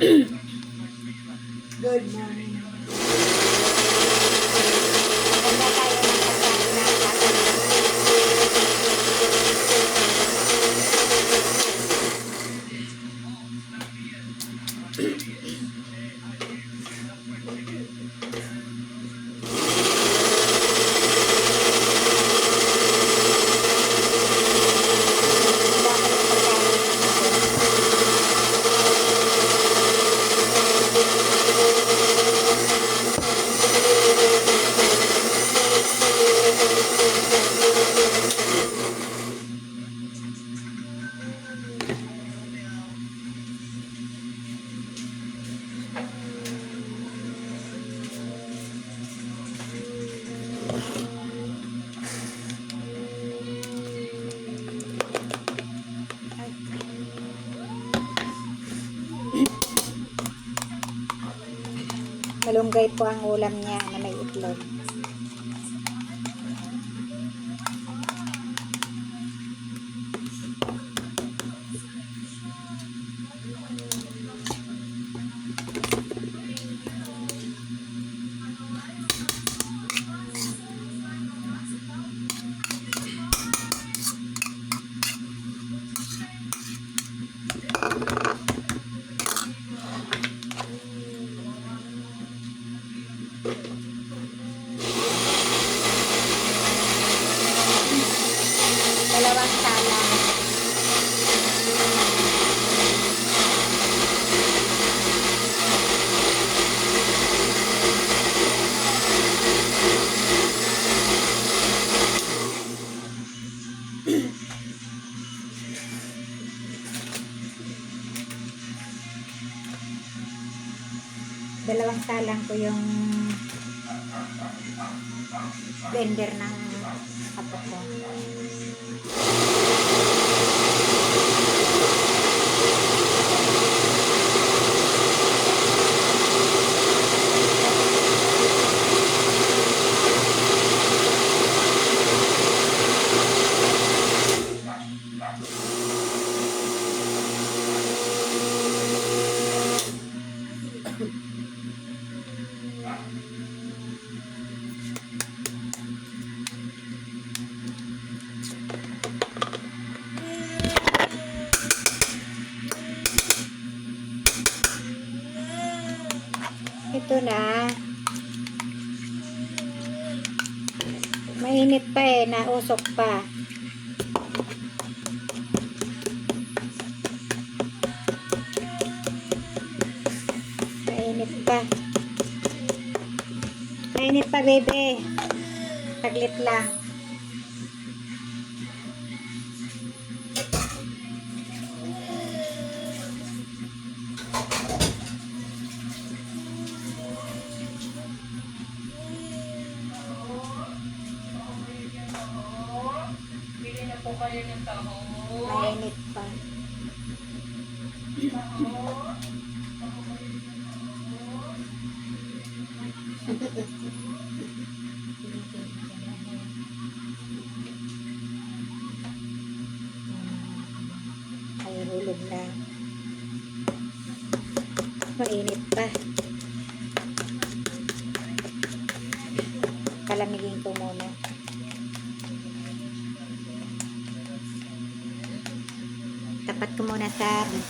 Good morning. Malunggay po ang ulam niya na may itlog. Dalawang salang ko yung blender ng Bebe. Taglit lang.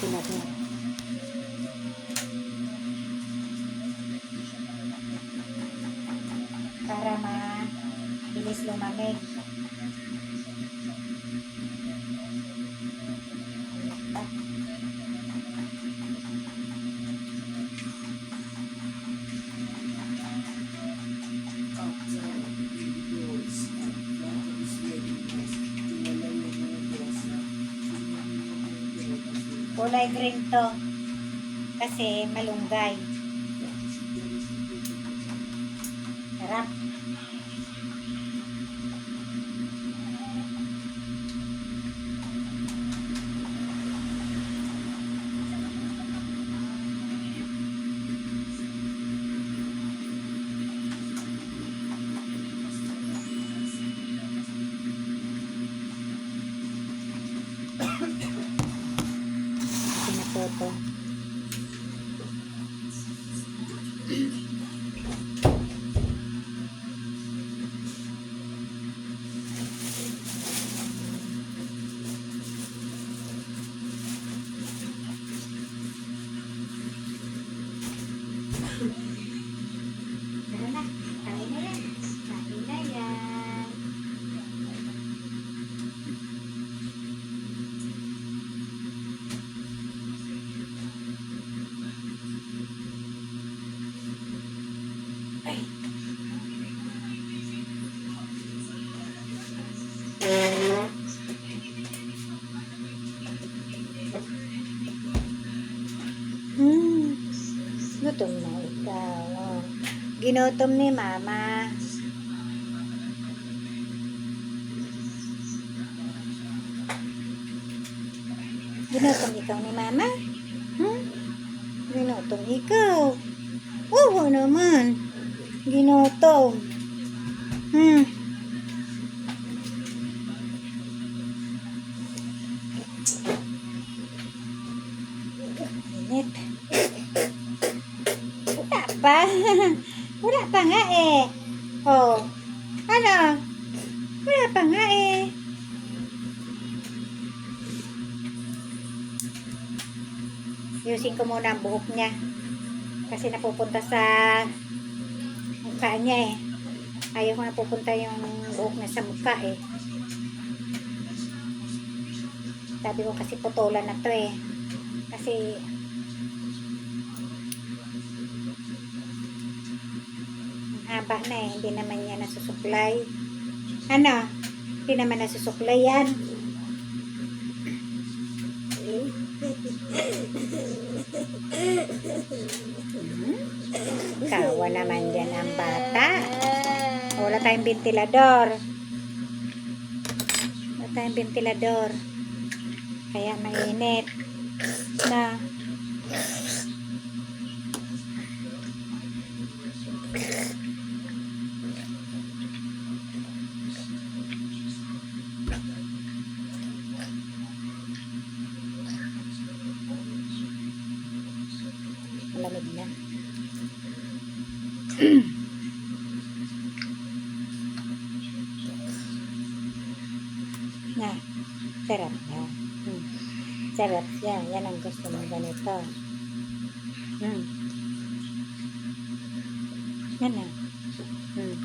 Ventilador. Para ma-bilis lumamig. Kulay to. Kasi malunggay. Ginutom ni mama. Ginutom ikaw ni mama? Hmm? Ginutom ikaw. Oo naman. Ginutom. Hmm. Ayusin ko muna ang buhok niya. Kasi napupunta sa mukha niya eh. Ayaw ko napupunta yung buhok niya sa mukha eh. Sabi ko kasi putulan na to eh. Kasi haba na eh. Hindi naman niya nasusuklay. Ano? Hindi naman nasusuklay Wala tayong ventilador. Wala tayong ventilador. Kaya mainit. Na. Malamig na. sarap na. Hmm. Sarap yan. Yan ang gusto mo ganito. Hmm. Yan na. Hmm.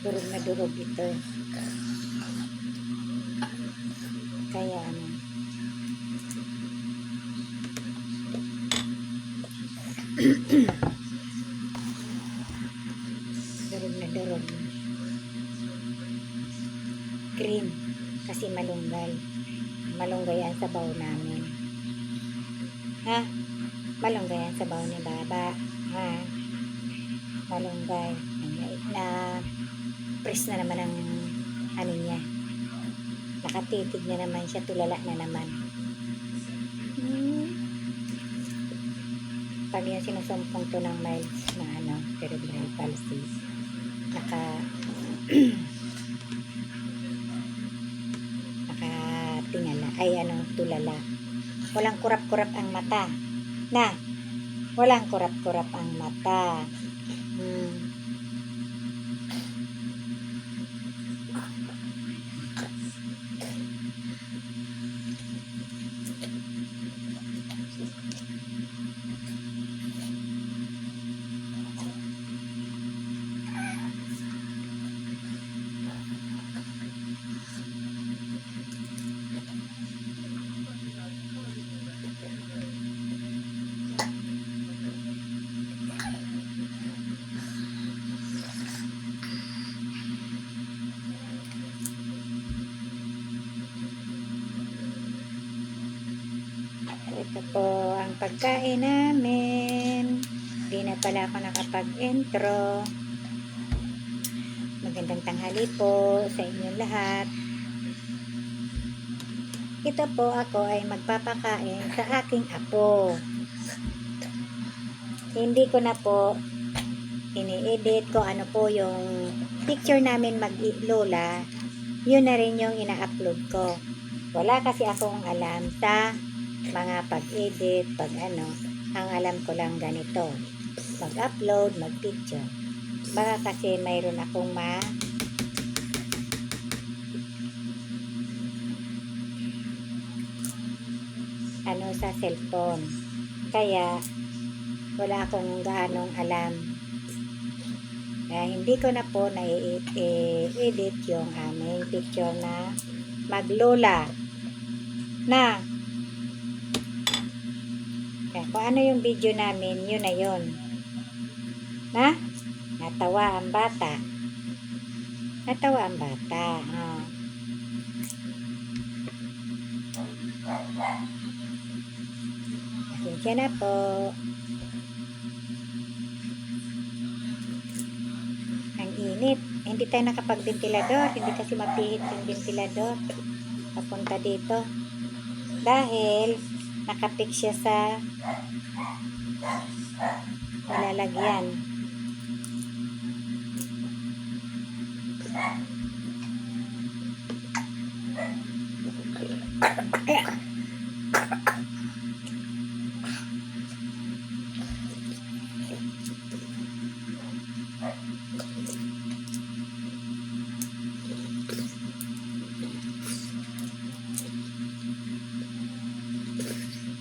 Durog na durog. Durog na durog. Cream. Kasi malunggay. Malunggay ang sabaw namin. Ha? Malunggay ang sabaw ni Baba. Ha? Malunggay. Na, press na naman ang ano niya. Nakatitig na naman siya, tulala na naman. Hmm. Pag yan sinusumpong to ng mild na ano, cerebral palsy, naka nakatingala, ay ano, tulala. Walang kurap-kurap ang mata. Na, walang kurap-kurap ang mata. Pagkain namin. Hindi na pala ako nakapag-intro. Magandang tanghali po sa inyong lahat. Ito po ako ay magpapakain sa aking apo. Hindi ko na po ini-edit ko ano po yung picture namin mag-lola. Yun na rin yung ina-upload ko. Wala kasi akong alam sa mga pag-edit, pag ano, ang alam ko lang ganito. Mag-upload, mag-picture. Baka kasi mayroon akong ma ano sa cellphone. Kaya wala akong gaanong alam. Kaya hindi ko na po na-edit yung aming picture na maglola na Kung ano yung video namin, yun na yun. Na? Natawa ang bata. Natawa ang bata. Oh. Pasensya na po. Ang init. Hindi tayo nakapag-ventilador. Hindi kasi mapihit yung ventilador. Papunta dito. Dahil nakapik siya sa nilalagyan.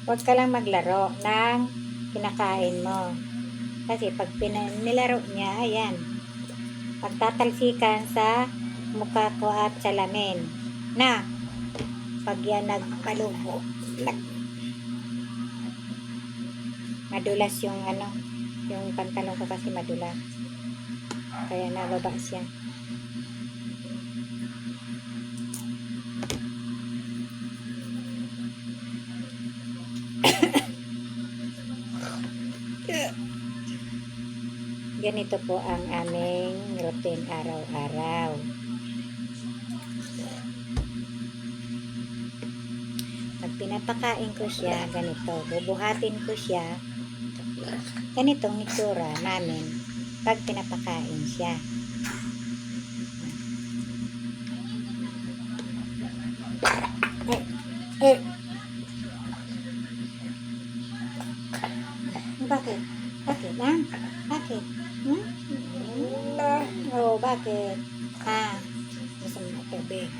Huwag ka lang maglaro ng kinakain mo. Kasi pag nilaro niya, ayan, pagtatalsikan sa mukha ko at salamin. Na, pag yan nagpalubo, nag- madulas yung ano, yung pantalon ko kasi madulas. Kaya nababa siya. Ganito po ang aming routine araw-araw. Pag pinapakain ko siya, ganito, bubuhatin ko siya, ganitong itsura namin pag pinapakain siya. Eh, eh. Bakit? Ha? Bakit? Hmm? Oh, bakit? Ha? Gusto mo tubig?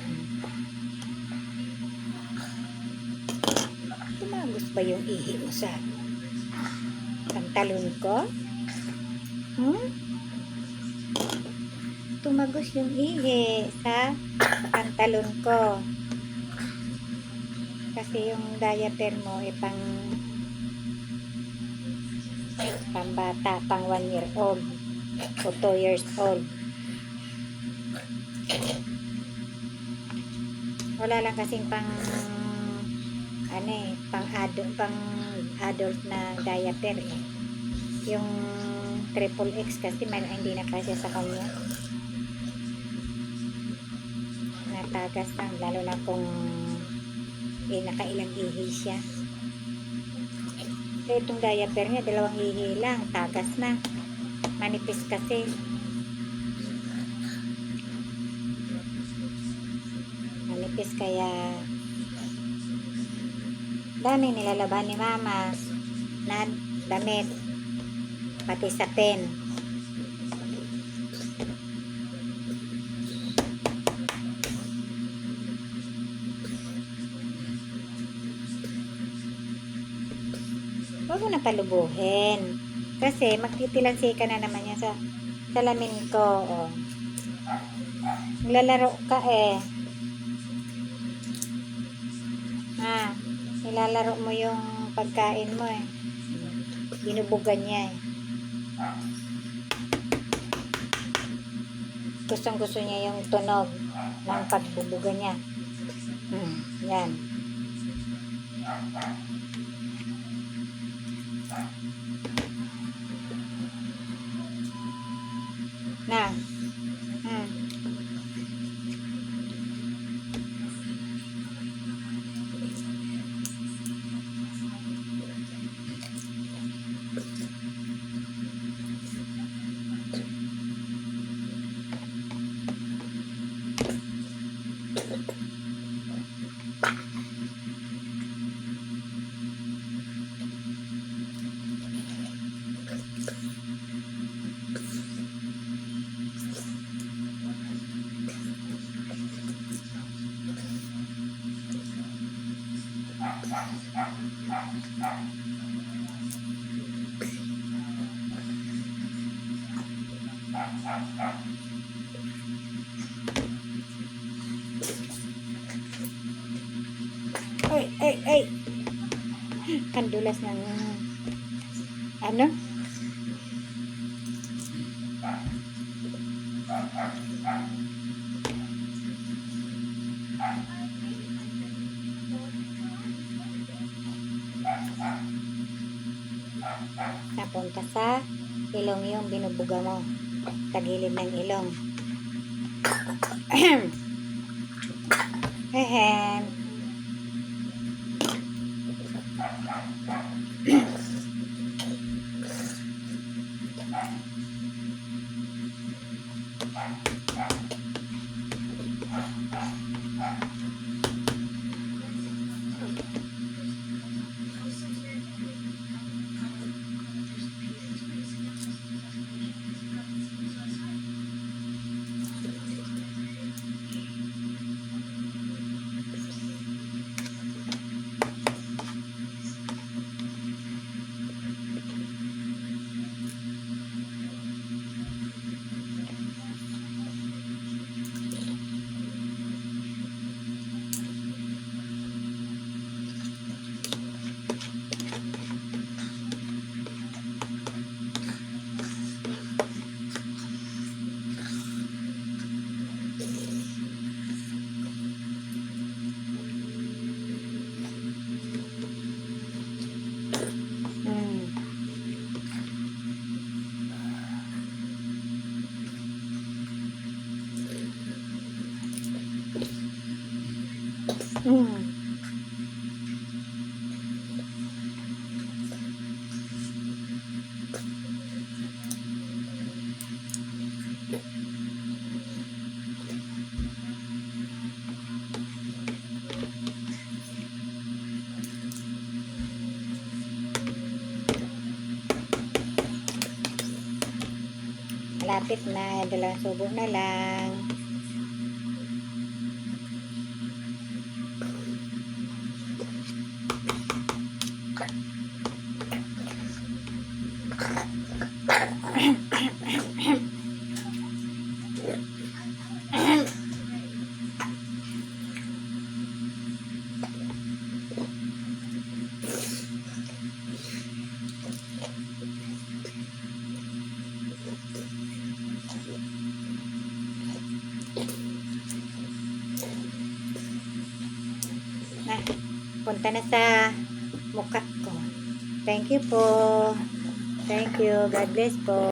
Tumagos ba yung ihi mo sa pantalon ko? Hmm? Tumagos yung ihi sa pantalon ko. Kasi yung diaper mo ay pang pambata, pang 1 year old o 2 years old. Wala lang kasing pang ano eh, pang adult, pang adult na diaper eh. Yung triple X kasi may hindi na kasya sa kanya. Natagas lang, lalo na kung eh, nakailang ihi siya. So, itong diaper niya, dalawang ihi lang, tagas na. Manipis kasi. Manipis kaya dami nilalaban ni mama na damit pati sa pen palubuhin kasi magtitilansi ka na naman yan sa salamin ko oh. Naglalaro ka eh. Ha nilalaro mo yung pagkain mo eh. Binubugan niya eh. Gustong gusto niya yung tunog ng pagbubuga niya. Hmm, yan na Kandulas ng Ano? Napunta sa ilong yung binubuga mo. Tagilid ng ilong. yeah Mm. Malapit na, dalawang subo na lang. Punta na sa. Thank you po. Thank you. God bless po.